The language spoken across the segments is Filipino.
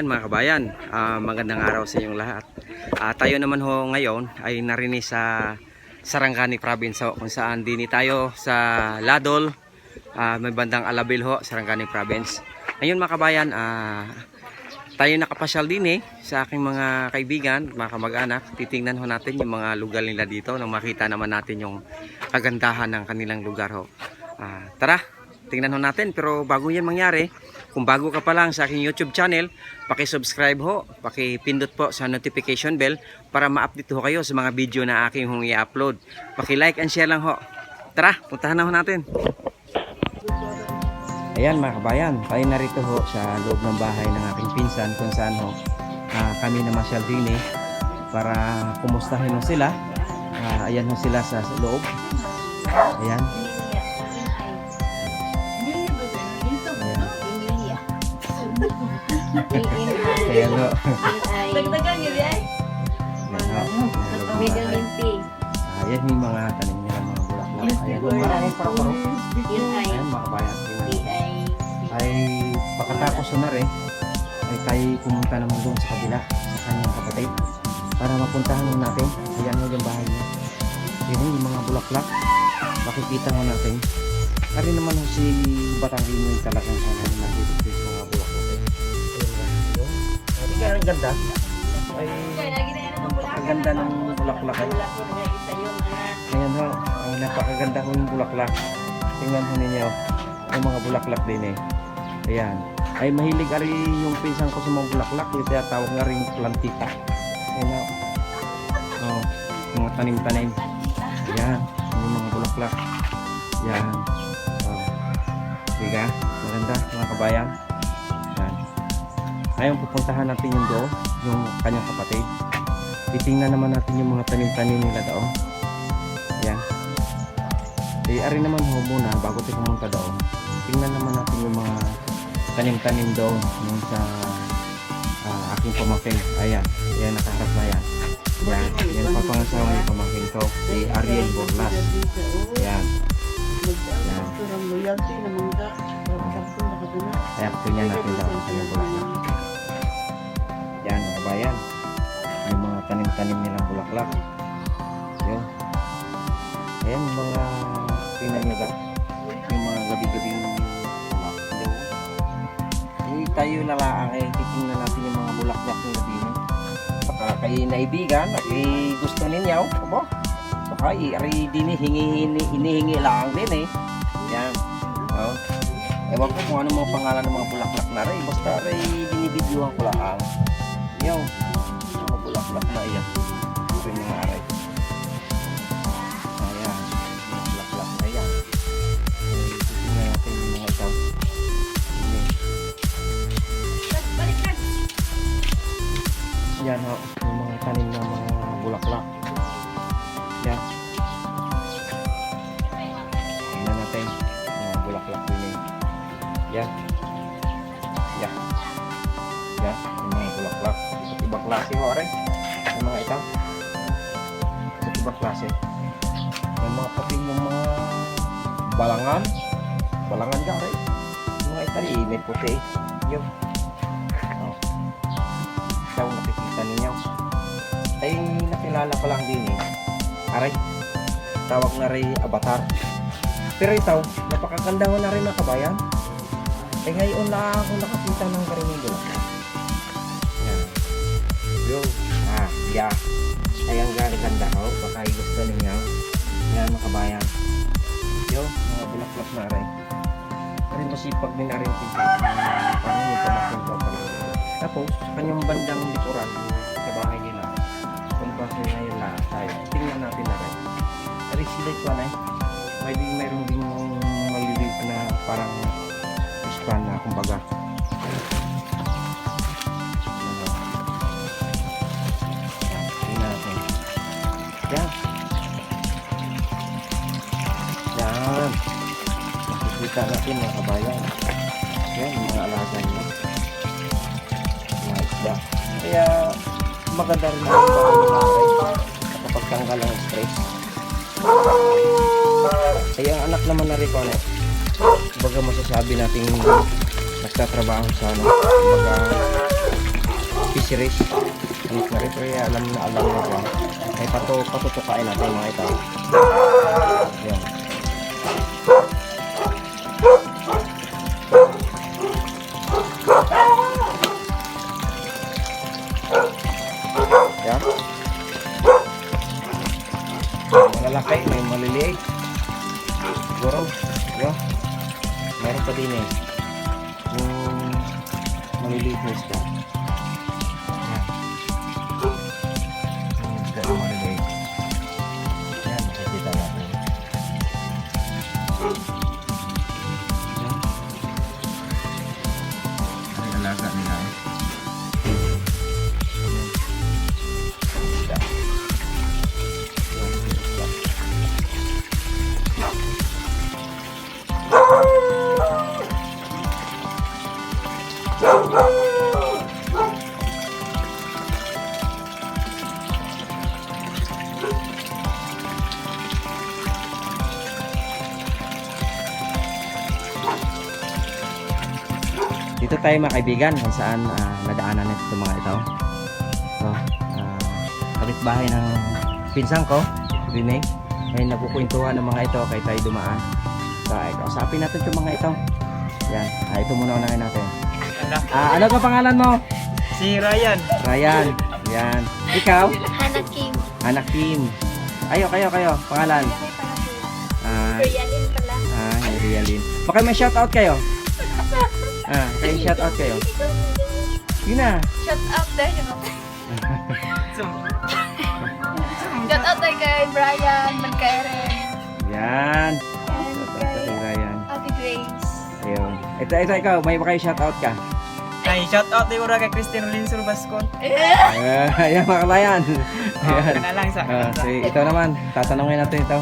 Ayan mga kabayan, ah, magandang araw sa inyong lahat. Ah, tayo naman ho ngayon ay narinig sa Sarangani Province ho, kung saan dini tayo sa Ladol, ah, may bandang Alabil ho, Sarangani Province. Ayun mga kabayan, ah, tayo nakapasyal din eh sa aking mga kaibigan, mga kamag-anak. Titingnan ho natin yung mga lugar nila dito nang makita naman natin yung kagandahan ng kanilang lugar ho. Ah, tara, tingnan ho natin. Pero bago yan mangyari, kung bago ka pa lang sa aking YouTube channel, paki-subscribe ho, paki-pindot po sa notification bell para ma-update ho kayo sa mga video na aking hong i-upload. Paki-like and share lang ho. Tara, puntahan na ho natin. Ayan mga kabayan, tayo narito ho sa loob ng bahay ng aking pinsan kung saan ho ah, kami na masyal din eh para kumustahin ho sila. Ah, ayan ho sila sa loob. Ayan. Ayan ho. Dagdagan niyo yan. Middle mga- limpi. Ah, Ayan yung mga tanim nila mga bulaklak. Ayan. Maraming paro-paro. Yun ay Ayan. PI. ay pagkatapos na rin ay tayo pumunta naman doon sa kabila sa kanyang kapatid para mapuntahan natin ayan mo yung bahay niya yun yung mga bulaklak makikita mo natin Ari naman si Batangin mo talagang sana nandito kaya ang ganda ay ang ganda ng bulaklak eh. Ayan ho, ang napakaganda ho yung bulaklak. Tingnan ho ninyo, yung mga bulaklak din eh. Ayan. Ay mahilig ari yung pinsan ko sa mga bulaklak, yung tinatawag nga rin plantita. Ayan ho. Oh, mga tanim-tanim. Ayan, yung mga bulaklak. Ayan. Oh. Diga, maganda mga kabayan. Ayan. Ngayon pupuntahan natin yung doon, yung kanyang kapatid. Titingnan naman natin yung mga tanim-tanim nila doon. Ayan. Eh, ari naman ho muna, bago tayo pumunta doon, tingnan naman natin yung mga tanim-tanim doon yung sa ah, aking pamangkin. Ayan, ayan nakaharap na yan. Ayan, yan papangasawa yung pamangkin ko, si Ariel Borlas. Ayan, kaya tingnan natin daw ang kanyang bulaklak. Yan, mga kabayan. Yung mga tanim-tanim nilang bulaklak. Yun. Ayan, yung mga ba? Yung mga gabi-gabi. Hindi tayo lalaang eh. Titingnan natin yung mga bulaklak nila din. Baka kay naibigan, kay gusto ninyo. Abo. Baka i-ari din eh, hingi, hingi, inihingi lang din eh. Yan. Oh. Ewan ko kung ano mga pangalan ng mga bulaklak na rin. Basta rin binibidyohan ko lang. Yung mga bulaklak na iyan. Ito yung mga aray. Ayan. Mga bulaklak na yan. Eh, Titingnan natin yung mga ito. Ini. Yan ho. Yung mga tanim na mga bulaklak. Yan. Tingnan natin. Mga bulaklak din eh. Yan. Yan. Rin. Yung mga ito. Iba't ibang klase. Yung mga pati yung mga balangan. Balangan ka rin. Yung mga itali. May puti. Yung. Oh. Ito nakikita ninyo. Ay nakilala ko lang din eh. Aray. Tawag na rin avatar. Pero ito, napakaganda ho na rin mga kabayan. Eh ngayon lang ako nakakita ng. Yan. Yo. Ah, yeah. Ay ang ganda ko. Baka gusto ninyo. Yan mga kabayan. Yo, mga bulaklak na rin. Rin masipag din na rin pinsan. Parang yung pamakin ko pala. Tapos, kanyang bandang likuran sa bahay nila. Kung ngayon na tayo. Tingnan natin na rin. Pero sila ito na eh. May mayroon din yung maliliit na parang natin mga kabayan. Yan, mga alaga nila. Mga isda. Kaya maganda rin ang kapag tanggal ang stress. Kaya ang anak naman na rin ko ano, baga masasabi nating nagtatrabaho sa ano, baga fisheries. Anak na rin, kaya alam na alam na dyan. Ay pato, patutukain natin mga ito. Yan. Dito tayo mga kaibigan kung saan ah, nadaanan nito mga ito. So, ah, kapitbahay ng pinsang ko, Rene. Ay nagkukwentuhan ng mga ito kay tayo dumaan. So, ay kausapin natin itong mga ito. Yan, ah, ito muna unahin natin. Ah, ano ka pangalan mo? Si Ryan. Ryan. Yan. Ikaw? Hana Kim. Anak Kim. Ayo, kayo, kayo. Pangalan? Ah, Koreanin pala. ah, Realin. Baka may shoutout kayo. Ah, kayo shoutout kayo. Yun na. Shout out dahil So, Shout out tayo kay Brian Magkaeren. Yan. And Shoutout kay Ryan. Ate Grace. Ayun. Ito, ito, ikaw. May baka shoutout ka. ay shout out din muna kay Christine Linsur Bascon. Ayan, mga kabayan. Oh, Ayan. kana lang sa. Ah, si, ito naman. Tatanungin natin ito.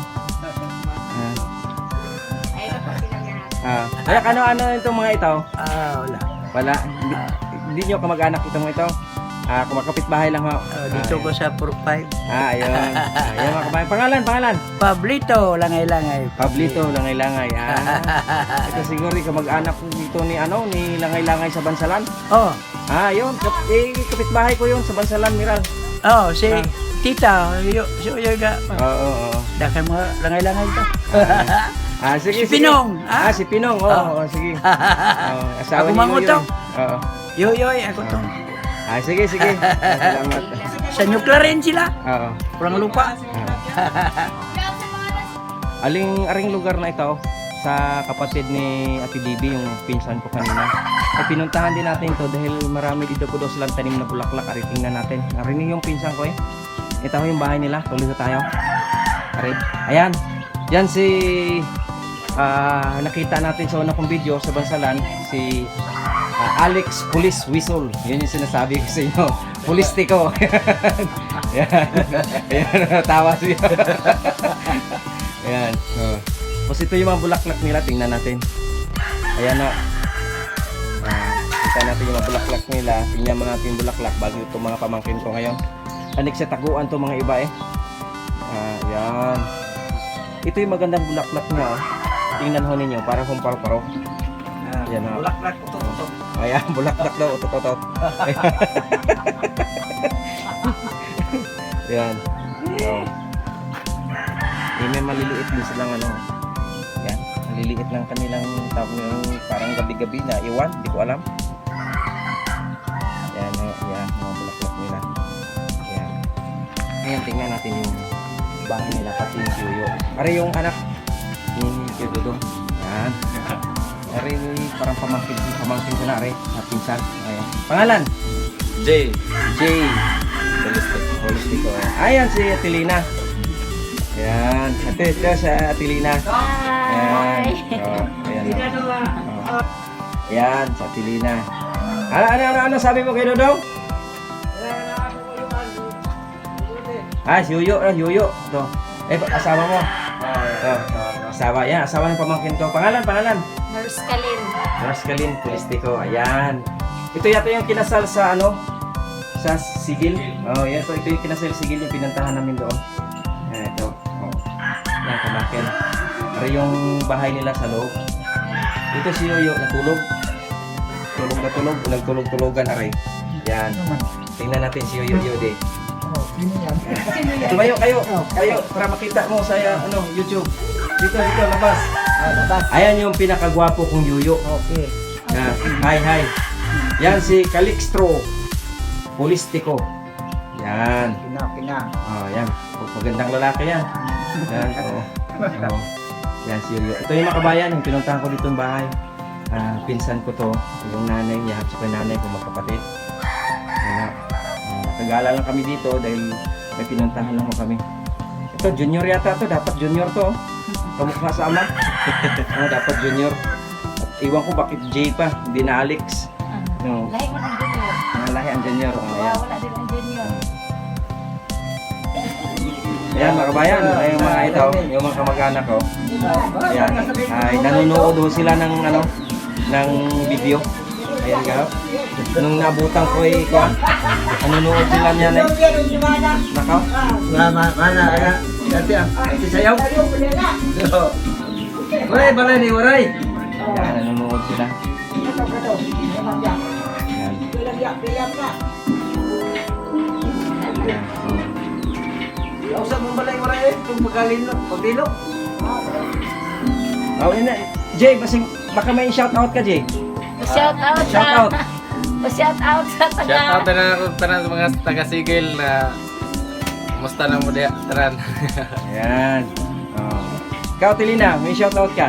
Ah. Kaya ano-ano itong mga ito? Ah, wala. Wala. Hindi, hindi nyo kamag-anak itong ito. Ah, kumakapit bahay lang ho. Ah, dito ko sa profile. Ah, ayun. Ah, Ayan mga kabayan. Pangalan, pangalan. Pablito, langay-langay. Pablito, Langay-Langay. Ah, ito siguro kamag-anak dito ni ano, ni Langay-Langay sa Bansalan. Oh, Ah, yun. Kap eh, kapitbahay ko yun sa Bansalan, Miral. oh, si Ah. tita, yo, yo, yo, ga. Oo, oo, oo. Dakan mo langay-langay to. Ah, sige, Si sige. Pinong, Ah, ah? si Pinong. Oo, Ah. oo, sige. Oo, asawa Ako to. Oo. Yo, yo, ako to. Ah, sige, sige. Salamat. Sa Nukla rin sila. Oo. Kurang lupa. Aling aring lugar na ito sa kapatid ni Ate Bibi, yung pinsan ko kanina. Ay pinuntahan din natin to dahil marami dito po daw silang tanim na bulaklak. Ari tingnan natin. Narinig yung pinsan ko eh. Ito yung bahay nila. Tuloy na tayo. Ari. Ayan. Yan si ah, nakita natin sa una kong video sa Bansalan si ah, Alex Police Whistle. Yun yung sinasabi ko sa inyo. Polistiko. Yan. Ayan. Tawa siya. Ayan. Oh. Tapos ito yung mga bulaklak nila. Tingnan natin. Ayan na. Ah, kita natin yung mga bulaklak nila. Tingnan mo natin bulaklak bago itong mga pamangkin ko ngayon. Anik sa taguan to mga iba eh. Ah, yan. Ito yung magandang bulaklak niya. Oh. Tingnan ho ninyo. Para humpal-paro. Yan na. Bulak-lak utot-utot. Ayan, bulaklak daw. Utot-utot. Yan. So, eh, may maliliit din silang ano. Yan. Maliliit lang kanilang tawag yung parang gabi-gabi na iwan. Hindi ko alam. Yan. oh, Yan. Mga bulaklak nila. Yan. Ngayon, tingnan natin yung bahay nila pati yung yuyo. Pare yung anak ni Kuya Dudong. Yan. Ari parang pamangkin pamangkin ko na ari, na pinsan. Ayan. Pangalan? J. Jay. Holistic. Holistic ko. Ayan si Atilina. Ayan. Ate, ito sa Atilina. Ayan. Oh, ayan. Oh. Ayan, sa Atilina. Ano, ano, ano, ano sabi mo kay Dodong? Ah, si Yuyo, ah, Yuyo. Ito. Eh, asawa mo. Ito. Asawa, yan. Asawa ng pamangkin ko. Pangalan, pangalan. Nurse Kalin. Rascalin Puristiko. Ayan. Ito yata yung kinasal sa ano? Sa sigil. Oh, yan ito. Ito yung kinasal sigil yung pinantahan namin doon. Ayan, ito. Oh. Yan, pamangkin. Pero yung bahay nila sa loob. Ito si Yoyo, natulog. Tulog na tulog. Nagtulog-tulogan, aray. Yan. Naman. Tingnan natin si Yoyo Yode. Oh? Tumayo kayo. Kayo, para makita mo sa ano, YouTube. Dito, dito, labas. Ah, labas. Ayan yung pinakagwapo kong Yoyo. Okay. Ah, hi, hi. Yan si Calixtro Polistico. Yan. Pina, pina. Oh, yan. Magandang lalaki yan. Yan, oo. Oo. Yan si Yoyo. Ito yung makabayan, yung pinuntahan ko dito ng bahay. Ah, pinsan ko to, yung nanay niya, at saka nanay ko magkapatid. Yan. Ah, Tagala lang kami dito dahil may pinuntahan lang mo kami. Ito, junior yata to. Dapat junior to. Oh. Kamukha sa ama. Ah, dapat junior. At iwan ko bakit J pa, hindi na Alex. No. Lahi mo ng junior. Ang lahi ang junior. Oh, Wow, ayan. wala din ang junior. Ayan mga kabayan, ay yung mga ito, yung mga kamag-anak ko. Ayan, ay nanonood ho sila ng ano, ng video. Ayan ka. Nung nabutan ko ay kuha, nanonood sila niyan eh. Nakaw. Mana, mana, ya. Dati ah. Dati sayaw. Waray, balay ni waray. Ayan, nanonood sila. Ayan. Ayan. Usap mo balay waray eh. Kung magalino, pagdilo. Oh, yun na. Jay, basing, baka may shout out ka, Jay. Shout out Shout out. Shout out sa taga. Shout out na tanan sa mga taga-sigil na Musta na mo diya, tanan. Ayan. Oh. Ikaw, Tilina, may shout out ka.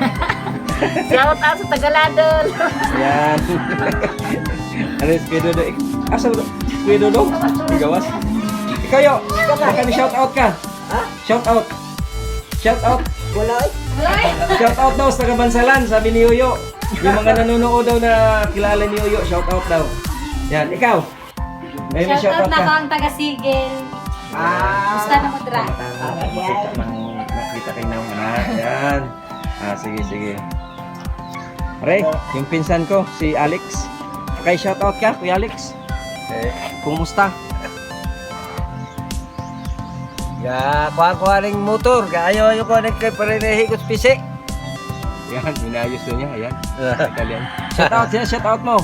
Shout out sa Tagaladol. Ayan. ano yung Kuya Dodo? Ik- Asa ba? Kuya Dodo? Gawas. Ikaw yo, baka may shout out ka. Ha? Shout out. Shout out. Wala eh. Shout out daw sa taga Bansalan, sabi ni Yoyo. Yung mga nanonood daw na kilala ni Yoyo, shout out daw. Yan, ikaw. May may Shout out na ka. ang taga-sigil. Ah. Gusto na mo dra. Makita, mang- makita kayo ng mga. Yan. Ah, sige, sige. Pre, yung pinsan ko, si Alex. Kay shout out ka, Kuya Alex. Eh, Kumusta? Ya, kuha-kuha ring motor. Kaayo ayo ko ning kay parerehi ko spise. Yan, minayos na niya. Ayan. Italian. Shout out siya, shout out mo.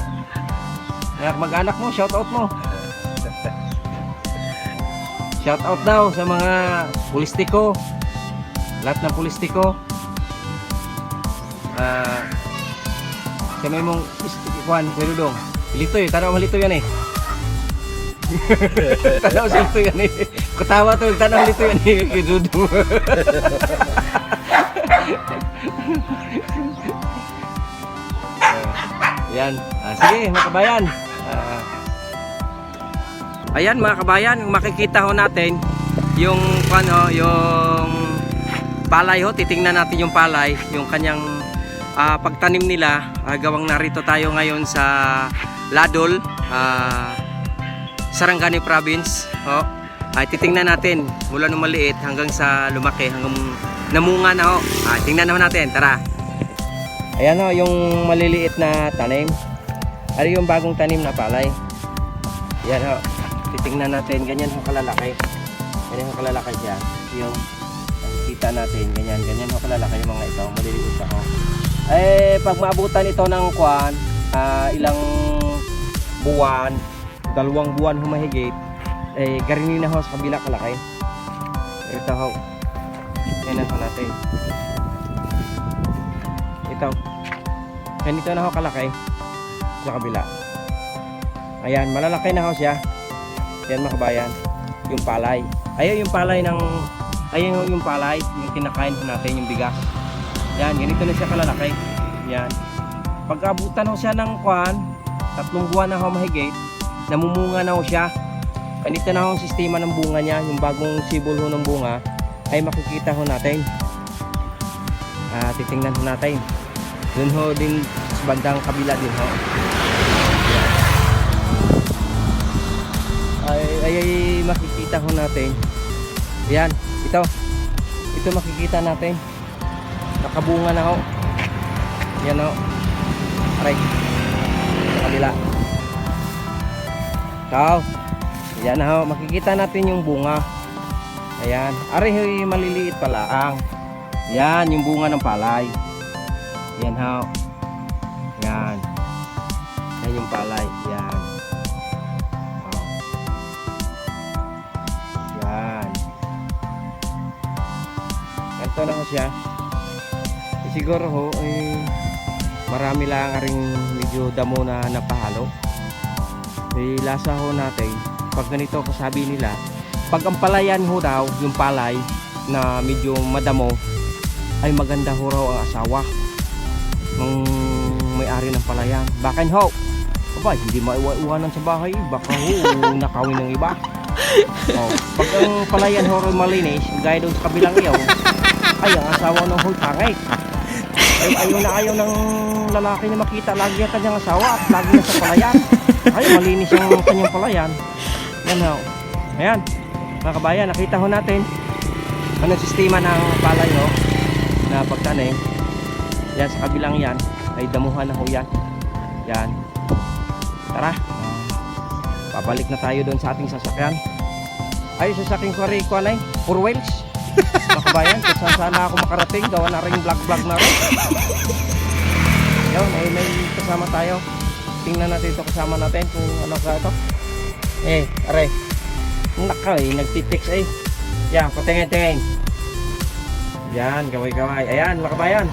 Anak mag-anak mo, shout out mo. Shout out daw sa mga pulistiko. Lahat ng pulistiko. Ah, sa may mong kuan, pero dong. Lito eh, tanaw malito yan eh. tanaw sa lito yan eh. Kutawa to, tanaw lito yan eh. Kay Dudong. Yan. Ah, sige, mga kabayan. Ah, ayan mga kabayan, makikita ho natin yung ano, yung palay ho, titingnan natin yung palay, yung kanyang ah, pagtanim nila. Ah, gawang narito tayo ngayon sa Ladol, ah, Sarangani Province. Ho. Ay titingnan natin mula nung maliit hanggang sa lumaki, hanggang namunga na ho. Ah, tingnan naman natin, tara. Ayan o, yung maliliit na tanim. Ano yung bagong tanim na palay. Yan o. Titingnan natin. Ganyan ho kalalaki. Ganyan ho kalalaki siya. Yung makikita natin. Ganyan. Ganyan ho kalalaki yung mga ito. Maliliit ako. Eh, pag maabutan ito ng kwan, ah, ilang buwan, dalawang buwan humahigit, eh, garinin na ho sa kabila kalaki. Ito ho. Ganyan ho natin. Ito. Ganito na ho kalaki sa kabila. Ayan, malalaki na ho siya. Yan mga kabayan. Yung palay. Ayun yung palay ng ayun yung palay, yung kinakain natin yung bigas. Yan, ganito na siya kalalaki. Yan. Pagkabutan ho siya ng kwan, tatlong buwan na ho mahigit, namumunga na ho siya. Ganito na ho ang sistema ng bunga niya, yung bagong sibol ho ng bunga, ay makikita ho natin. Ah, titingnan ho natin. Doon ho din sa bandang kabila din ho. Ay, makikita ho natin. Yan, ito. Ito makikita natin. Nakabunga na ho. Yan ho. Aray. Sa kabila. Ito. Yan ho. Makikita natin yung bunga. Ayan. Hoy, maliliit pala. Ang. Yan, yung bunga ng palay. Yan ho. Siya. Eh, siguro ho, eh, marami lang ring medyo damo na napahalo. Eh, lasa ho natin, pag ganito kasabi nila, pag ang palayan ho daw, yung palay na medyo madamo, ay maganda ho raw ang asawa ng may-ari ng palayan. Bakan ho, aba, hindi maiwanan sa bahay, baka ho, nakawin ng iba. Oh, pag ang palayan ho raw malinis, gaya doon sa kabilang iyaw, ay ang asawa ng pangit. Ay, ayaw na ayaw ng lalaki na makita lagi ang kanyang asawa at lagi na sa palayan. Ay, malinis ang kanyang palayan. Yan ho. Ayan, mga kabayan, nakita ho natin ano sistema ng palay ho na pagtanim. Yan sa kabilang yan ay damuhan na ho yan. Yan. Tara. Pabalik na tayo doon sa ating sasakyan. Ay, sasakyan ko rin ko na Four wheels. Mga kabayan, kung saan sana ako makarating, gawa na rin vlog-vlog na rin. Yun, ay may kasama tayo. Tingnan natin ito kasama natin kung ano ka ito. Eh, are. Naka eh, nagtitix eh. Yan, patingin-tingin. Yan, gaway-gaway. Ayan, mga kabayan.